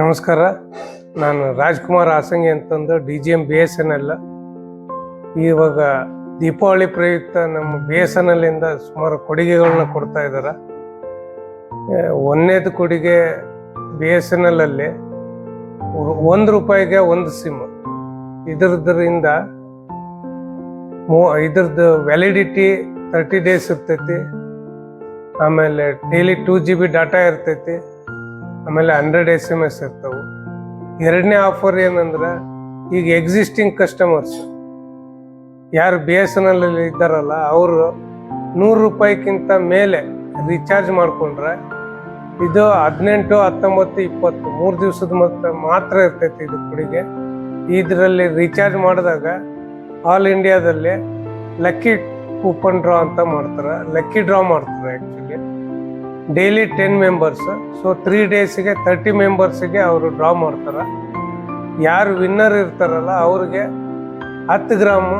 ನಮಸ್ಕಾರ. ನಾನು ರಾಜ್ಕುಮಾರ್ ಹಾಸಂಗಿ ಅಂತಂದು D G M B S N L. ಇವಾಗ ದೀಪಾವಳಿ ಪ್ರಯುಕ್ತ ನಮ್ಮ ಬಿ ಎಸ್ ಎನ್ ಎಲ್ ಇಂದ ಸುಮಾರು ಕೊಡುಗೆಗಳನ್ನ ಕೊಡ್ತಾ ಇದ್ದಾರೆ ಒಂದನೇದು ಕೊಡುಗೆ ಬಿ ಎಸ್ ಎನ್ ಎಲ್ ಅಲ್ಲಿ ಒಂದು ರೂಪಾಯಿಗೆ ಒಂದು ಸಿಮ್. ಇದರದ್ರಿಂದ ಮೂ, ಇದ್ರದ್ದು ವ್ಯಾಲಿಡಿಟಿ ತರ್ಟಿ ಡೇಸ್ ಇರ್ತೈತಿ. ಆಮೇಲೆ daily two G B data ಇರ್ತೈತಿ. ಆಮೇಲೆ ಹಂಡ್ರೆಡ್ ಎಸ್ ಎಂ ಎಸ್ ಇರ್ತವೆ. ಎರಡನೇ ಆಫರ್ ಏನಂದ್ರೆ, ಈಗ ಎಕ್ಸಿಸ್ಟಿಂಗ್ ಕಸ್ಟಮರ್ಸ್ ಯಾರು ಬಿ ಎಸ್ ಎನ್ ಎಲ್ ಇದ್ದಾರಲ್ಲ, ಅವರು ನೂರು ರೂಪಾಯಿಗಿಂತ ಮೇಲೆ ರೀಚಾರ್ಜ್ ಮಾಡಿಕೊಂಡ್ರೆ, ಇದು ಹದಿನೆಂಟು, ಹತ್ತೊಂಬತ್ತು, ಇಪ್ಪತ್ತು, ಮೂರು ದಿವಸದ ಮಾತ್ರ ಮಾತ್ರ ಇರ್ತೈತಿ ಇದು ಕೊಡುಗೆ. ಇದರಲ್ಲಿ ರೀಚಾರ್ಜ್ ಮಾಡಿದಾಗ ಆಲ್ ಇಂಡಿಯಾದಲ್ಲಿ ಲಕ್ಕಿ ಕೂಪನ್ ಡ್ರಾ ಅಂತ ಮಾಡ್ತಾರೆ. ಲಕ್ಕಿ ಡ್ರಾ ಮಾಡ್ತಾರೆ actually daily ten members so three ಡೇಸಿಗೆ thirty ಮೆಂಬರ್ಸಿಗೆ ಅವರು ಡ್ರಾ ಮಾಡ್ತಾರೆ. ಯಾರು ವಿನ್ನರ್ ಇರ್ತಾರಲ್ಲ, ಅವ್ರಿಗೆ ಹತ್ತು ಗ್ರಾಮ್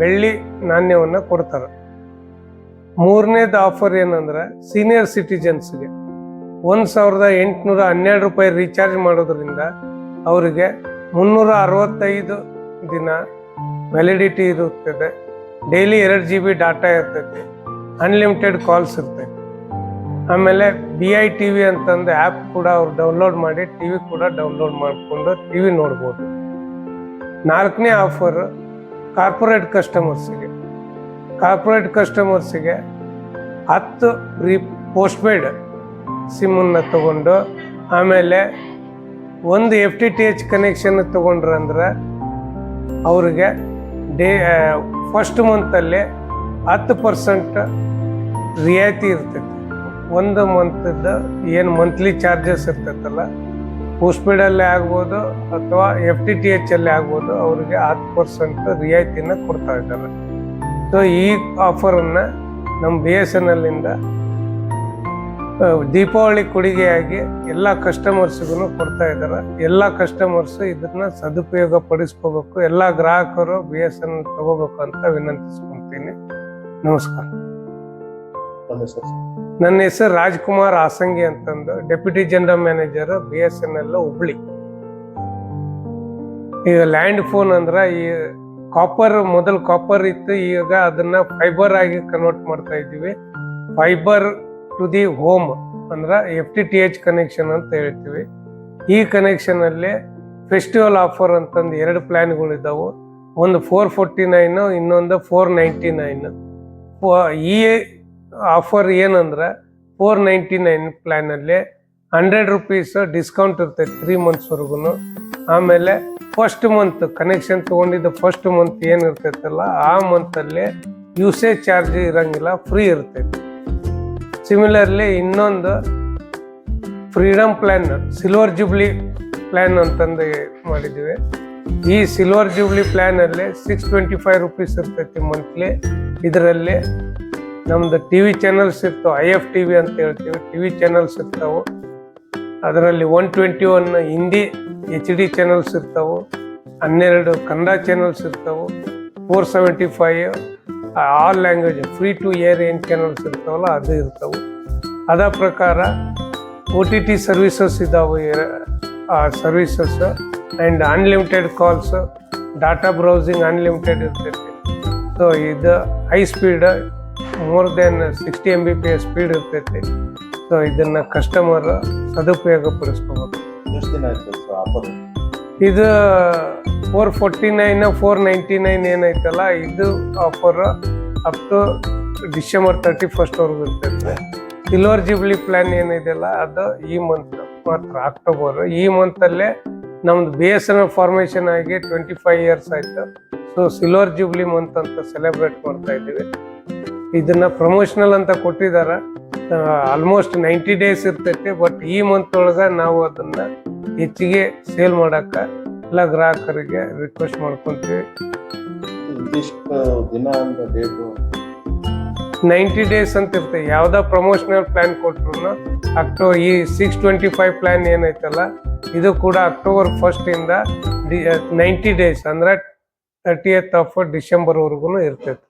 ಬೆಳ್ಳಿ ನಾಣ್ಯವನ್ನು ಕೊಡ್ತಾರೆ. ಮೂರನೇದು ಆಫರ್ ಏನಂದ್ರೆ ಸೀನಿಯರ್ ಸಿಟಿಜನ್ಸ್ಗೆ ಒಂದು ಸಾವಿರದ ಎಂಟುನೂರ ಹನ್ನೆರಡು ರೂಪಾಯಿ ರೀಚಾರ್ಜ್ ಮಾಡೋದ್ರಿಂದ ಅವರಿಗೆ ಮುನ್ನೂರ ಅರವತ್ತೈದು ದಿನ ವ್ಯಾಲಿಡಿಟಿ ಇರುತ್ತದೆ. ಡೈಲಿ ಎರಡು ಜಿ ಬಿ ಡಾಟಾ ಇರ್ತೈತೆ. ಅನ್ಲಿಮಿಟೆಡ್ ಕಾಲ್ಸ್ ಇರ್ತೈತಿ. ಆಮೇಲೆ ಬಿ ಐ ಟಿ ವಿ ಅಂತಂದು ಆ್ಯಪ್ ಕೂಡ ಅವ್ರು ಡೌನ್ಲೋಡ್ ಮಾಡಿ ಟಿ ವಿ ಕೂಡ ಡೌನ್ಲೋಡ್ ಮಾಡಿಕೊಂಡು ಟಿ ವಿ ನೋಡ್ಬೋದು. ನಾಲ್ಕನೇ ಆಫರ್ ಕಾರ್ಪೊರೇಟ್ ಕಸ್ಟಮರ್ಸಿಗೆ ಕಾರ್ಪೊರೇಟ್ ಕಸ್ಟಮರ್ಸಿಗೆ ಹತ್ತು ಪ್ರೀ ಪೋಸ್ಟ್ಪೇಡ್ ಸಿಮ್ಮನ್ನು ತಗೊಂಡು ಆಮೇಲೆ ಒಂದು F T T H connection ಅಂದ್ರೆ ಅವ್ರಿಗೆ ಡೇ ಫಸ್ಟ್ ಮಂತಲ್ಲಿ ಹತ್ತು ಪರ್ಸೆಂಟ್ ರಿಯಾಯಿತಿ ಇರ್ತೈತಿ. ಒಂದು ಮಂತದ್ದು ಏನು ಮಂತ್ಲಿ ಚಾರ್ಜಸ್ ಇರ್ತೈತಲ್ಲ ಪೋಸ್ಟ್ಪೇಡಲ್ಲೇ ಆಗ್ಬೋದು ಅಥವಾ ಎಫ್ ಟಿ ಟಿ ಎಚ್ ಅಲ್ಲಿ ಆಗ್ಬೋದು, ಅವರಿಗೆ ಹತ್ತು ಪರ್ಸೆಂಟ್ ರಿಯಾಯಿತಿನ ಕೊಡ್ತಾ ಇದ್ದಾರೆ. ಸೊ ಈ ಆಫರನ್ನು ನಮ್ಮ ಬಿ ಎಸ್ ಎನ್ ಎಲ್ಲಿಂದ ದೀಪಾವಳಿ ಕೊಡುಗೆಯಾಗಿ ಎಲ್ಲ ಕಸ್ಟಮರ್ಸ್ಗೂ ಕೊಡ್ತಾ ಇದ್ದಾರೆ. ಎಲ್ಲ ಕಸ್ಟಮರ್ಸ್ ಇದನ್ನ ಸದುಪಯೋಗ ಪಡಿಸ್ಕೋಬೇಕು ಎಲ್ಲ ಗ್ರಾಹಕರು ಬಿ ಎಸ್ ಎನ್ ತಗೋಬೇಕು ಅಂತ ವಿನಂತಿಸ್ಕೊಂತೀನಿ. ನಮಸ್ಕಾರ. ನನ್ನ ಹೆಸರು ರಾಜ್ಕುಮಾರ್ ಆಸಂಗಿ ಅಂತಂದು deputy general manager B S N L Hubli. ಈಗ ಲ್ಯಾಂಡ್ ಫೋನ್ ಅಂದ್ರೆ ಈ ಕಾಪರ್ ಮೊದಲು ಕಾಪರ್ ಇತ್ತು, ಈಗ ಅದನ್ನ ಫೈಬರ್ ಆಗಿ ಕನ್ವರ್ಟ್ ಮಾಡ್ತಾ ಇದ್ದೀವಿ. ಫೈಬರ್ ಟು ದಿ ಹೋಮ್ ಅಂದ್ರೆ F T T H connection ಅಂತ ಹೇಳ್ತೀವಿ. ಈ ಕನೆಕ್ಷನ್ ಅಲ್ಲಿ ಫೆಸ್ಟಿವಲ್ ಆಫರ್ ಅಂತಂದು ಎರಡು ಪ್ಲಾನ್ಗಳು ಒಂದು ಫೋರ್ ಫೋರ್ಟಿ ನೈನ್ ಇನ್ನೊಂದು ಫೋರ್ ನೈಂಟಿ ನೈನ್ ಈ ಆಫರ್ ಏನಂದ್ರೆ ಫೋರ್ ನೈಂಟಿ ನೈನ್ ಪ್ಲ್ಯಾನಲ್ಲಿ ಹಂಡ್ರೆಡ್ ರುಪೀಸ್ ಡಿಸ್ಕೌಂಟ್ ಇರ್ತೈತೆ ತ್ರೀ ಮಂತ್ಸ್ವರೆಗೂ ಆಮೇಲೆ ಫಸ್ಟ್ ಮಂತ್ ಕನೆಕ್ಷನ್ ತೊಗೊಂಡಿದ್ದ ಫಸ್ಟ್ ಮಂತ್ ಏನು ಇರ್ತೈತಲ್ಲ, ಆ ಮಂತಲ್ಲಿ ಯೂಸೇಜ್ ಚಾರ್ಜ್ ಇರಂಗಿಲ್ಲ, ಫ್ರೀ ಇರ್ತೈತಿ. ಸಿಮಿಲರ್ಲಿ ಇನ್ನೊಂದು freedom plan silver jubilee plan ಅಂತಂದು ಮಾಡಿದ್ದೀವಿ. ಈ ಸಿಲ್ವರ್ ಜುಬ್ಲಿ ಪ್ಲ್ಯಾನಲ್ಲಿ ಸಿಕ್ಸ್ ಟ್ವೆಂಟಿ ಫೈವ್ ರುಪೀಸ್ ಇರ್ತೈತಿ ಮಂತ್ಲಿ. ಇದರಲ್ಲಿ ನಮ್ದು ಟಿ ವಿ ಚಾನಲ್ಸ್ ಇರ್ತಾವೆ ಐ ಎಫ್ ಟಿ ವಿ ಅಂತ ಹೇಳ್ತೀವಿ ಟಿ ವಿ ಚಾನಲ್ಸ್ ಇರ್ತಾವೆ. ಅದರಲ್ಲಿ one twenty one Hindi H D channels ಇರ್ತಾವೆ, ಹನ್ನೆರಡು ಕನ್ನಡ ಚಾನಲ್ಸ್ ಇರ್ತಾವೆ four seventy five all language free to air ಏನು ಚಾನಲ್ಸ್ ಇರ್ತಾವಲ್ಲ ಅದು ಇರ್ತಾವೆ. ಅದ ಪ್ರಕಾರ ಒ ಟಿ ಟಿ ಸರ್ವಿಸಸ್ ಇದ್ದಾವೆ ಆ services and unlimited calls data browsing unlimited ಇರ್ತೈತಿ. ಸೊ ಇದು high speed more than sixty M B P S speed ಇರ್ತೈತಿ. ಸೊ ಇದನ್ನ ಕಸ್ಟಮರ್ ಸದುಪಯೋಗ ಪಡಿಸ್ಕೋಬೇಕು ಎಷ್ಟು ದಿನ ಆಯ್ತು ಸರ್ ಆಫರ್ ಇದು four forty nine four ninety nine ಏನೈತಲ್ಲ ಇದು offer up to December thirty ಫಸ್ಟ್ವರೆಗೂ ಇರ್ತೈತೆ. ಸಿಲ್ವರ್ ಜುಬ್ಲಿ ಪ್ಲಾನ್ ಏನಿದೆಯಲ್ಲ ಅದು ಈ ಮಂತ್ ಮಾತ್ರ ಅಕ್ಟೋಬರ್ ಈ ಮಂತಲ್ಲೇ ನಮ್ದು B S N L formation ಆಗಿ ಟ್ವೆಂಟಿ ಫೈವ್ ಇಯರ್ಸ್ ಆಯಿತು. ಸೊ ಸಿಲ್ವರ್ ಜುಬ್ಲಿ ಮಂತ್ ಅಂತ ಸೆಲೆಬ್ರೇಟ್ ಮಾಡ್ತಾ ಇದ್ದೀವಿ. ಇದನ್ನ ಪ್ರಮೋಷನಲ್ ಅಂತ ಕೊಟ್ಟಿದ್ದಾರೆ. ಆಲ್ಮೋಸ್ಟ್ ನೈಂಟಿ ಡೇಸ್ ಇರ್ತೈತಿ ಬಟ್ ಈ ಮಂತ್ ಒಳಗೆ ನಾವು ಅದನ್ನ ಹೆಚ್ಚಿಗೆ ಸೇಲ್ ಮಾಡಕ್ಕ ಎಲ್ಲ ಗ್ರಾಹಕರಿಗೆ ರಿಕ್ವೆಸ್ಟ್ ಮಾಡ್ಕೊಂತೀವಿ. ನೈಂಟಿ ಡೇಸ್ ಅಂತ ಇರ್ತದೆ ಯಾವ್ದೋ ಪ್ರಮೋಷನಲ್ ಪ್ಲಾನ್ ಕೊಟ್ರು ಅಕ್ಟೋ ಈ ಸಿಕ್ಸ್ ಟ್ವೆಂಟಿ ಫೈವ್ ಪ್ಲಾನ್ ಏನೈತಲ್ಲ ಇದು ಕೂಡ ಅಕ್ಟೋಬರ್ ಫಸ್ಟ್ ಇಂದ ನೈಂಟಿ ಡೇಸ್ ಅಂದ್ರೆ ತರ್ಟಿ ಆಫ್ ಡಿಸೆಂಬರ್ವರೆಗೂ ಇರ್ತೈತೆ.